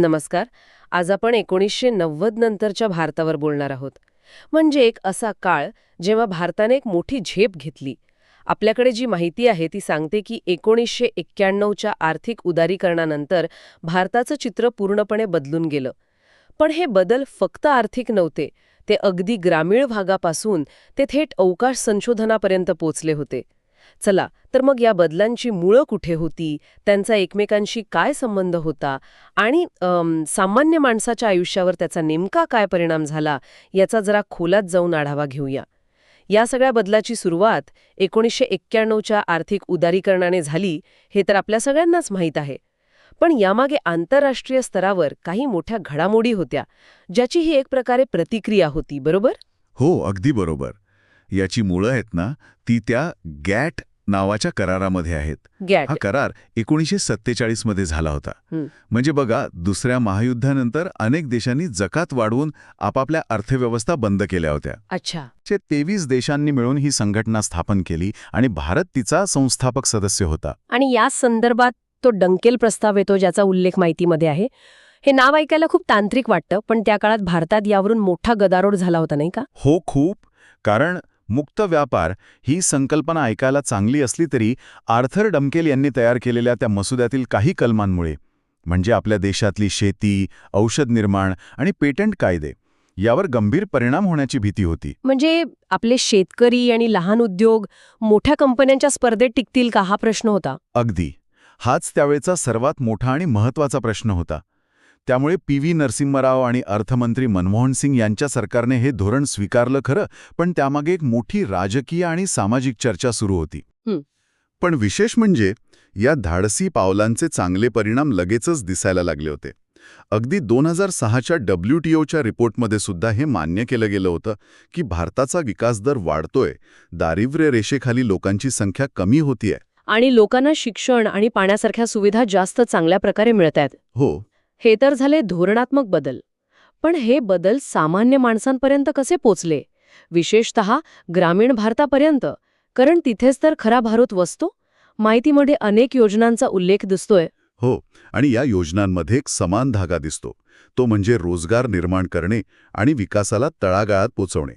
नमस्कार. आज आपण एकोणीसशे नव्वद नंतरच्या भारतावर बोलणार आहोत. म्हणजे एक असा काळ जेव्हा भारताने एक मोठी झेप घेतली. आपल्याकडे जी माहिती आहे ती सांगते की एकोणीसशे एक्क्याण्णवच्या आर्थिक उदारीकरणानंतर भारताचं चित्र पूर्णपणे बदलून गेलं. पण हे बदल फक्त आर्थिक नव्हते ते अगदी ग्रामीण भागापासून ते थेट अवकाश संशोधनापर्यंत पोचले होते. चला तर मग या बदलांची मुळं कुठे होती? त्यांचा एकमेकांशी काय संबंध होता? आणि सामान्य माणसाच्या आयुष्यावर त्याचा नेमका काय परिणाम झाला? याचा जरा खोलात जाऊन आढावा घेऊया. या सगळ्या बदलाची सुरुवात एकोणीसशे एक्क्याण्णवच्या आर्थिक उदारीकरणाने झाली हे तर आपल्या सगळ्यांनाच माहीत आहे. पण यामागे आंतरराष्ट्रीय स्तरावर काही मोठ्या घडामोडी होत्या ज्याची ही एक प्रकारे प्रतिक्रिया होती बरोबर? हो अगदी बरोबर. याची मुळं आहेत ना ती त्या गॅट नावाच्या करारामध्ये आहेत. गॅट. हा करार एकोणीसशे सत्तेचाळीसमध्ये झाला होता. म्हणजे बघा दुसऱ्या महायुद्धानंतर अनेक देशांनी जकात वाढवून आपापल्या अर्थव्यवस्था बंद केल्या होत्या. अच्छा. तेवीस देशांनी मिळून ही संघटना स्थापन केली आणि भारत तिचा संस्थापक सदस्य होता. आणि या संदर्भात तो डंकेल प्रस्ताव येतो ज्याचा उल्लेख माहितीमध्ये आहे. हे नाव ऐकायला खूप तांत्रिक वाटतं पण त्या काळात भारतात यावरून मोठा गदारोळ झाला होता नाही का? हो खूप. कारण मुक्त व्यापार ही संकल्पना ऐकायला चांगली असली तरी आर्थर डमकेल यांनी तयार केलेल्या त्या मसुद्यातील काही कलमांमुळे म्हणजे आपल्या देशातली शेती औषध निर्माण आणि पेटंट कायदे यावर गंभीर परिणाम होण्याची भीती होती. म्हणजे आपले शेतकरी आणि लहान उद्योग मोठ्या कंपन्यांच्या स्पर्धेत टिकतील का हा प्रश्न होता? अगदी. हाच त्यावेळचा सर्वात मोठा आणि महत्त्वाचा प्रश्न होता. त्यामुळे पी व्ही नरसिंहराव आणि अर्थमंत्री मनमोहन सिंग यांच्या सरकारने हे धोरण स्वीकारलं खरं पण त्यामागे एक मोठी राजकीय आणि सामाजिक चर्चा सुरू होती. पण विशेष म्हणजे या धाडसी पावलांचे चांगले परिणाम लगेचच दिसायला लागले होते. अगदी दोन हजार सहाच्या डब्ल्यू टी ओच्या रिपोर्टमध्ये सुद्धा हे मान्य केलं गेलं होतं की भारताचा विकास दर वाढतोय दारिद्र्य रेषेखाली लोकांची संख्या कमी होतीये. आणि लोकांना शिक्षण आणि पाण्यासारख्या सुविधा जास्त चांगल्या प्रकारे मिळत आहेत हो. हे तर झाले धोरणात्मक बदल. पण हे बदल सामान्य माणसांपर्यंत कसे पोचले? विशेषत ग्रामीण भारतापर्यंत. कारण तिथेच तर खरा भारूत वसतो? माहितीमध्ये अनेक योजनांचा उल्लेख दिसतोय. हो आणि या योजनांमध्ये एक समान धागा दिसतो. तो म्हणजे रोजगार निर्माण करणे आणि विकासाला तळागाळात पोचवणे.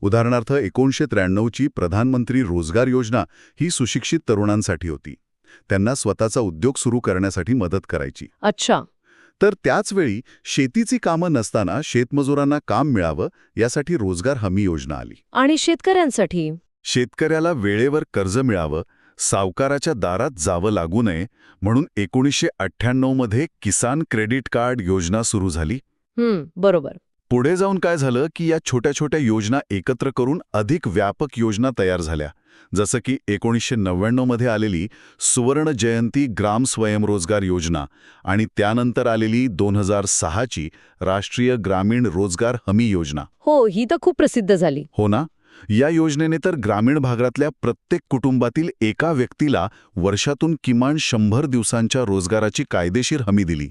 उदाहरणार्थ एकोणीशे त्र्याण्णवची प्रधानमंत्री रोजगार योजना ही सुशिक्षित तरुणांसाठी होती. त्यांना स्वतःचा उद्योग सुरू करण्यासाठी मदत करायची. अच्छा. तर त्याचवेळी शेतीची कामं नसताना शेतमजुरांना काम मिळावं यासाठी रोजगार हमी योजना आली. आणि शेतकऱ्यांसाठी? शेतकऱ्याला वेळेवर कर्ज मिळावं सावकाराच्या दारात जावं लागू नये म्हणून एकोणीसशे अठ्ठ्याण्णवमध्ये किसान क्रेडिट कार्ड योजना सुरू झाली. बरोबर. पुढे जाऊन काय झालं की या छोट्या छोट्या योजना एकत्र करून अधिक व्यापक योजना तयार झाल्या. जसं की एकोणीसशे नव्याण्णवमध्ये आलेली सुवर्ण जयंती ग्राम स्वयंरोजगार योजना आणि त्यानंतर आलेली दोन हजार सहाची राष्ट्रीय ग्रामीण रोजगार हमी योजना. हो ही तर खूप प्रसिद्ध झाली. हो ना? या योजनेने तर ग्रामीण भागातल्या प्रत्येक कुटुंबातील एका व्यक्तीला वर्षातून किमान शंभर दिवसांच्या रोजगाराची कायदेशीर हमी दिली.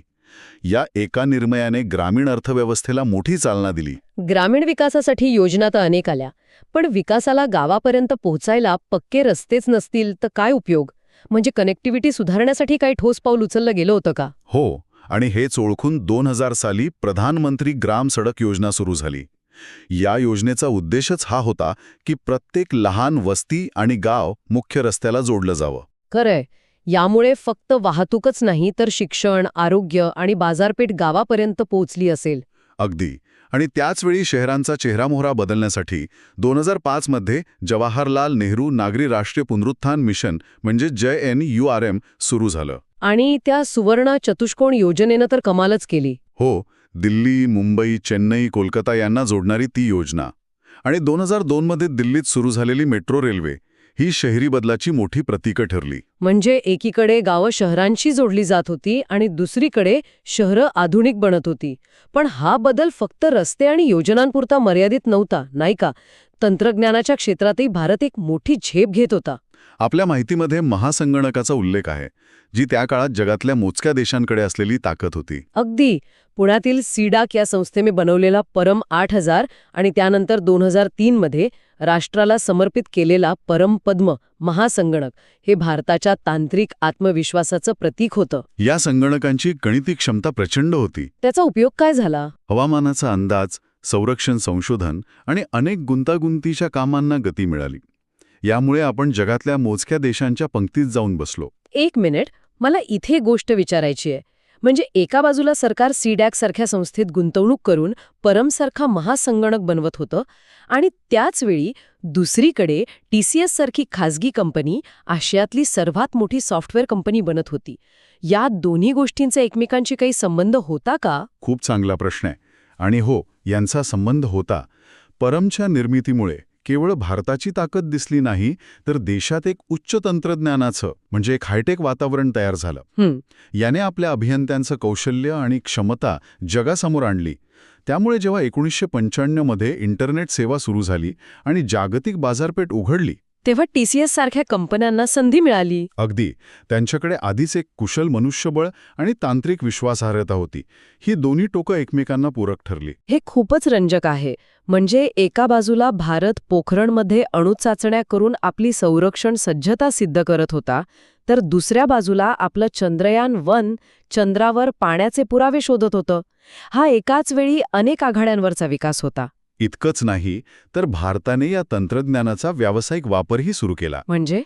या एका निर्णयाने ग्रामीण अर्थव्यवस्थेला मोठी चालना दिली. ग्रामीण विकासासाठी योजना तर अनेक आल्या पण विकासाला गावापर्यंत पोहोचायला पक्के रस्तेच नसतील तर काय उपयोग? म्हणजे कनेक्टिव्हिटी सुधारण्यासाठी काही ठोस पाऊल उचललं गेलं होतं का? हो आणि हेच ओळखून दोन हजार साली प्रधानमंत्री ग्राम सडक योजना सुरू झाली. या योजनेचा उद्देशच हा होता की प्रत्येक लहान वस्ती आणि गाव मुख्य रस्त्याला जोडलं जावं. खरंय. यामुळे फक्त वाहतूकच नाही तर शिक्षण आरोग्य आणि बाजारपेठ गावापर्यंत पोहोचली असेल. अगदी. आणि त्याचवेळी शहरांचा चेहरामोहरा बदलण्यासाठी दोन हजार पाचमध्ये जवाहरलाल नेहरू नागरी राष्ट्रीय पुनरुत्थान मिशन म्हणजे J N U R M सुरू झालं. आणि त्या सुवर्ण चतुष्कोण योजनेनं तर कमालच केली. हो दिल्ली मुंबई चेन्नई कोलकाता यांना जोडणारी ती योजना. आणि दोन हजार दोनमध्ये दिल्लीत सुरू झालेली मेट्रो रेल्वे ही शहरी बदलाची मोठी प्रतीक ठरली. म्हणजे एकीकडे गावं शहरांशी जोडली जात होती आणि दुसरीकडे शहरं आधुनिक बनत होती. पण हा बदल फक्त रस्ते आणि योजनांपुरता मर्यादित नव्हता नाही का? तंत्रज्ञानाच्या क्षेत्रातही भारत एक मोठी झेप घेत होता. आपल्या माहितीमध्ये महासंगणकाचा उल्लेख आहे जी त्या काळात जगातल्या मोजक्या देशांकडे असलेली ताकद होती. अगदी. पुण्यातील सीडाक या संस्थेने बनवलेला परम आठ हजार आणि त्यानंतर दोन हजार तीनमध्ये राष्ट्राला समर्पित केलेला परम पद्म महासंगणक हे भारताच्या तांत्रिक आत्मविश्वासाचं प्रतीक होतं. या संगणकांची गणिती क्षमता प्रचंड होती. त्याचा उपयोग काय झाला? हवामानाचा अंदाज संरक्षण संशोधन आणि अनेक गुंतागुंतीच्या कामांना गती मिळाली. यामुळे आपण जगातल्या मोजक्या देशांच्या पंक्तीत जाऊन बसलो. एक मिनिट मला इथे गोष्ट विचारायची आहे. म्हणजे एका बाजूला सरकार सीडॅक सारख्या संस्थेत गुंतवणूक करून परमसारखा महासंगणक बनवत होतं आणि त्याच वेळी दुसरीकडे टीसीएस सारखी खाजगी कंपनी आशियातली सर्वात मोठी सॉफ्टवेअर कंपनी बनत होती. या दोन्ही गोष्टींचा एकमेकांशी काही संबंध होता का? खूप चांगला प्रश्न आहे. आणि हो यांचा संबंध होता. परमच्या निर्मितीमुळे केवळ भारताची ताकद दिसली नाही तर देशात एक उच्च तंत्रज्ञानाचं म्हणजे एक हायटेक वातावरण तयार झालं. याने आपल्या अभियंत्यांचं कौशल्य आणि क्षमता जगासमोर आणली. त्यामुळे जेव्हा एकोणीसशे पंच्याण्णवमध्ये इंटरनेट सेवा सुरू झाली आणि जागतिक बाजारपेठ उघडली तेव्हा टीसीएस सारख्या कंपन्यांना संधी मिळाली. अगदी. त्यांच्याकडे आधीच एक कुशल मनुष्यबळ आणि तांत्रिक विश्वासार्हता होती. ही दोन्ही टोकं एकमेकांना पूरक ठरली. हे खूपच रंजक आहे. म्हणजे एका बाजूला भारत पोखरणमध्ये अणुचाचण्या करून आपली संरक्षण सज्जता सिद्ध करत होता तर दुसऱ्या बाजूला आपलं चंद्रयान वन चंद्रावर पाण्याचे पुरावे शोधत होतं. हा एकाच वेळी अनेक आघाड्यांवरचा विकास होता. इतकंच नाही तर भारताने या तंत्रज्ञानाचा व्यावसायिक वापरही सुरू केला. म्हणजे?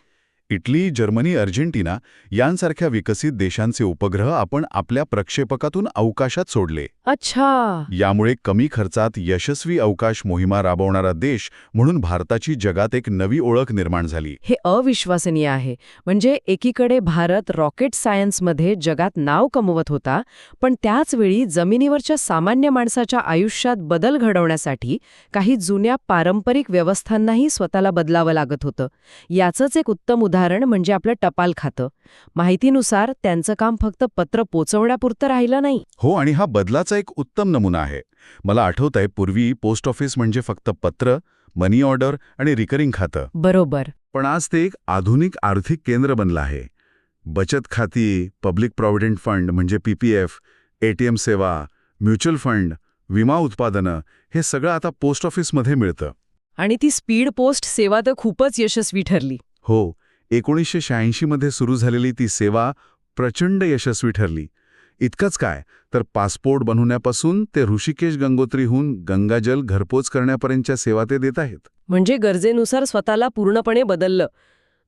इटली जर्मनी अर्जेंटिना यांसारख्या विकसित देशांचे उपग्रह आपण आपल्या प्रक्षेपकातून अवकाशात सोडले. अच्छा. यामुळे कमी खर्चात यशस्वी अवकाश मोहिमा राबवणारा देश म्हणून भारताची जगात एक नवी ओळख निर्माण झाली. हे अविश्वसनीय आहे. म्हणजे एकीकडे भारत रॉकेट सायन्समध्ये जगात नाव कमवत होता पण त्याचवेळी जमिनीवरच्या सामान्य माणसाच्या आयुष्यात बदल घडवण्यासाठी काही जुन्या पारंपरिक व्यवस्थांनाही स्वतःला बदलावं लागत होतं. याचंच एक उत्तम उदाहरण म्हणजे आपलं टपाल खातं. माहितीनुसार त्यांचं काम फक्त पत्र पोचवण्यापुरतं राहिलं नाही. हो आणि हा बदलाचा एक उत्तम नमुना आहे. मला आठवत आहे पूर्वी पोस्ट ऑफिस म्हणजे फक्त पत्र मनी ऑर्डर आणि रिकरिंग खातं. बरोबर. पण आज ते एक आधुनिक आर्थिक केंद्र बनलं आहे. बचत खाती पब्लिक प्रॉव्हिडंट फंड म्हणजे पीपीएफ एटीएम सेवा म्युच्युअल फंड विमा उत्पादनं हे सगळं आता पोस्ट ऑफिसमध्ये मिळतं. आणि ती स्पीड पोस्ट सेवा तर खूपच यशस्वी ठरली. हो एकोणीसशे शहाऐंशीमध्ये सुरू झालेली ती सेवा प्रचंड यशस्वी ठरली. इतकंच काय तर पासपोर्ट बनवण्यापासून ते ऋषिकेश गंगोत्रीहून गंगाजल घरपोच करण्यापर्यंतच्या सेवा ते देत आहेत. म्हणजे गरजेनुसार स्वतःला पूर्णपणे बदललं.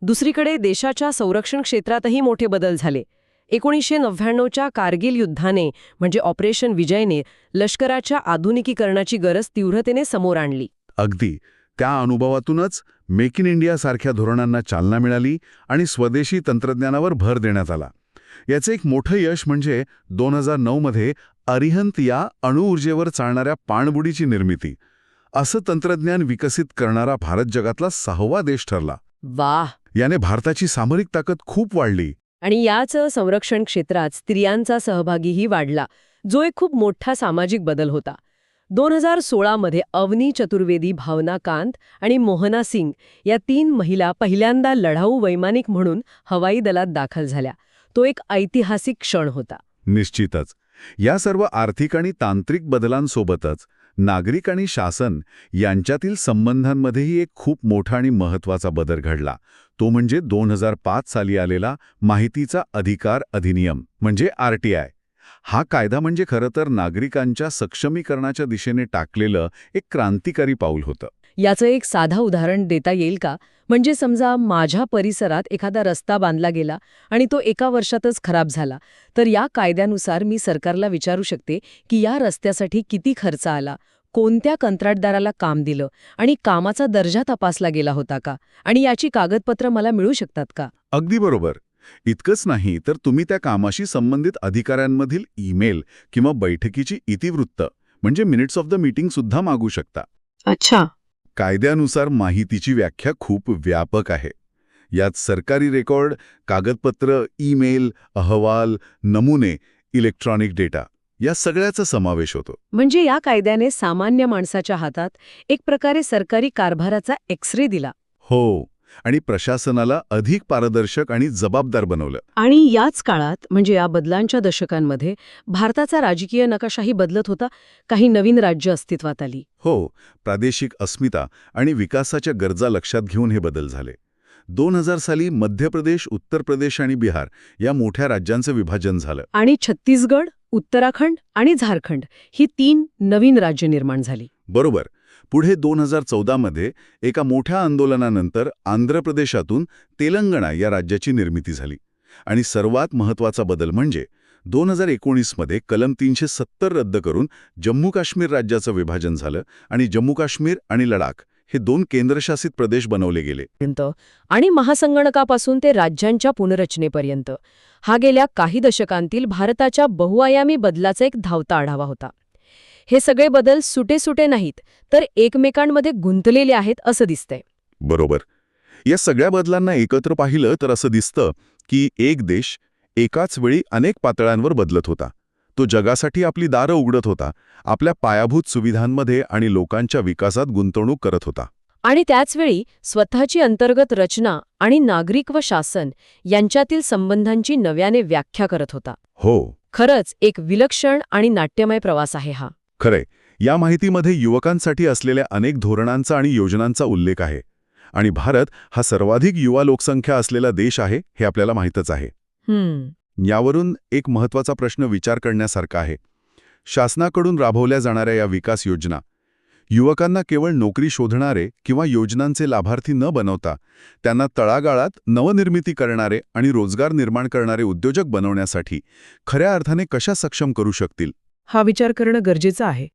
दुसरीकडे देशाच्या संरक्षण क्षेत्रातही मोठे बदल झाले. एकोणीसशे नव्याण्णवच्या कारगिल युद्धाने म्हणजे ऑपरेशन विजयने लष्कराच्या आधुनिकीकरणाची गरज तीव्रतेने समोर आणली. अगदी. त्या अनुभवातूनच मेक इन इंडियासारख्या धोरणांना चालना मिळाली आणि स्वदेशी तंत्रज्ञानावर भर देण्यात आला. याचे एक मोठं यश म्हणजे दोन हजार नऊमध्ये अरिहंत या अणुऊर्जेवर चालणाऱ्या पाणबुडीची निर्मिती. असं तंत्रज्ञान विकसित करणारा भारत जगातला सहावा देश ठरला. वाह! याने भारताची सामरिक ताकद खूप वाढली. आणि याच संरक्षण क्षेत्रात स्त्रियांचा सहभागीही वाढला जो एक खूप मोठा सामाजिक बदल होता. दोन हजार सोळामध्ये अवनी चतुर्वेदी भावना कांत आणि मोहना सिंग या तीन महिला पहिल्यांदा लढाऊ वैमानिक म्हणून हवाई दलात दाखल झाल्या. तो एक ऐतिहासिक क्षण होता. निश्चितच. या सर्व आर्थिक आणि तांत्रिक बदलांसोबतच नागरिक आणि शासन यांच्यातील संबंधांमध्येही एक खूप मोठा आणि महत्त्वाचा बदल घडला. तो म्हणजे दोन हजार पाच साली आलेला माहितीचा अधिकार अधिनियम म्हणजे आर हा कायदा म्हणजे खरं तर नागरिकांच्या सक्षमीकरणाच्या दिशेने टाकलेलं एक क्रांतिकारी पाऊल होतं. याचं एक साधा उदाहरण देता येईल का? म्हणजे समजा माझ्या परिसरात एखादा रस्ता बांधला गेला आणि तो एका वर्षातच खराब झाला तर या कायद्यानुसार मी सरकारला विचारू शकते की या रस्त्यासाठी किती खर्च आला कोणत्या कंत्राटदाराला काम दिलं आणि कामाचा दर्जा तपासला गेला होता का? आणि याची कागदपत्र मला मिळू शकतात का? अगदी बरोबर. इतकंच नाही तर तुम्ही त्या कामाशी संबंधित अधिकाऱ्यांमधील ईमेल किंवा बैठकीची इतिवृत्त म्हणजे मिनिट्स ऑफ द मीटिंग सुद्धा मागू शकता. अच्छा. कायद्यानुसार माहितीची व्याख्या खूप व्यापक आहे. यात सरकारी रेकॉर्ड कागदपत्र ईमेल अहवाल नमुने इलेक्ट्रॉनिक डेटा या सगळ्याचा समावेश होतो. म्हणजे या कायद्याने सामान्य माणसाच्या हातात एक प्रकारे सरकारी कारभाराचा एक्सरे दिला. हो. आणि प्रशासनाला अधिक पारदर्शक आणि जबाबदार बनवलं. आणि याच काळात म्हणजे या बदलांच्या दशकांमध्ये भारताचा राजकीय नकाशाही बदलत होता काही नवीन राज्य अस्तित्वात आली. हो प्रादेशिक अस्मिता आणि विकासाच्या गरजा लक्षात घेऊन हे बदल झाले. दोन हजार साली मध्य प्रदेश उत्तर प्रदेश आणि बिहार या मोठ्या राज्यांचं विभाजन झालं. आणि छत्तीसगड उत्तराखंड आणि झारखंड ही तीन नवीन राज्य निर्माण झाली. बरोबर. पुढे दोन हजार चौदामध्ये एका मोठ्या आंदोलनानंतर आंध्र प्रदेशातून तेलंगणा या राज्याची निर्मिती झाली. आणि सर्वात महत्त्वाचा बदल म्हणजे दोन हजार एकोणीसमध्ये कलम तीनशे सत्तर रद्द करून जम्मू काश्मीर राज्याचं विभाजन झालं आणि जम्मू काश्मीर आणि लडाख हे दोन केंद्रशासित प्रदेश बनवले गेले. आणि महासंगणकापासून ते राज्यांच्या पुनर्रचनेपर्यंत. हा गेल्या काही दशकांतील भारताच्या बहुआयामी बदलाचा एक धावता आढावा होता. हे सगळे बदल सुटे सुटे नाहीत तर एकमेकांमध्ये गुंतलेले आहेत असं दिसतंय. बरोबर. या सगळ्या बदलांना एकत्र पाहिलं तर असं दिसतं की एक देश एकाच वेळी अनेक पातळ्यांवर बदलत होता. तो जगासाठी आपली दारं उघडत होता आपल्या पायाभूत सुविधांमध्ये आणि लोकांच्या विकासात गुंतवणूक करत होता. आणि त्याचवेळी स्वतःची अंतर्गत रचना आणि नागरिक व शासन यांच्यातील संबंधांची नव्याने व्याख्या करत होता. हो. खरंच एक विलक्षण आणि नाट्यमय प्रवास आहे हा. खरंय. या माहितीमध्ये युवकांसाठी असलेल्या अनेक धोरणांचा आणि योजनांचा उल्लेख आहे. आणि भारत हा सर्वाधिक युवा लोकसंख्या असलेला देश आहे हे आपल्याला माहीतच आहे. यावरून एक महत्त्वाचा प्रश्न विचार करण्यासारखा आहे. शासनाकडून राबवल्या जाणाऱ्या या विकास योजना युवकांना केवळ नोकरी शोधणारे किंवा योजनांचे लाभार्थी न बनवता त्यांना तळागाळात नवनिर्मिती करणारे आणि रोजगार निर्माण करणारे उद्योजक बनवण्यासाठी खऱ्या अर्थाने कशा सक्षम करू शकतील? हा विचार करणं गरजेचं आहे.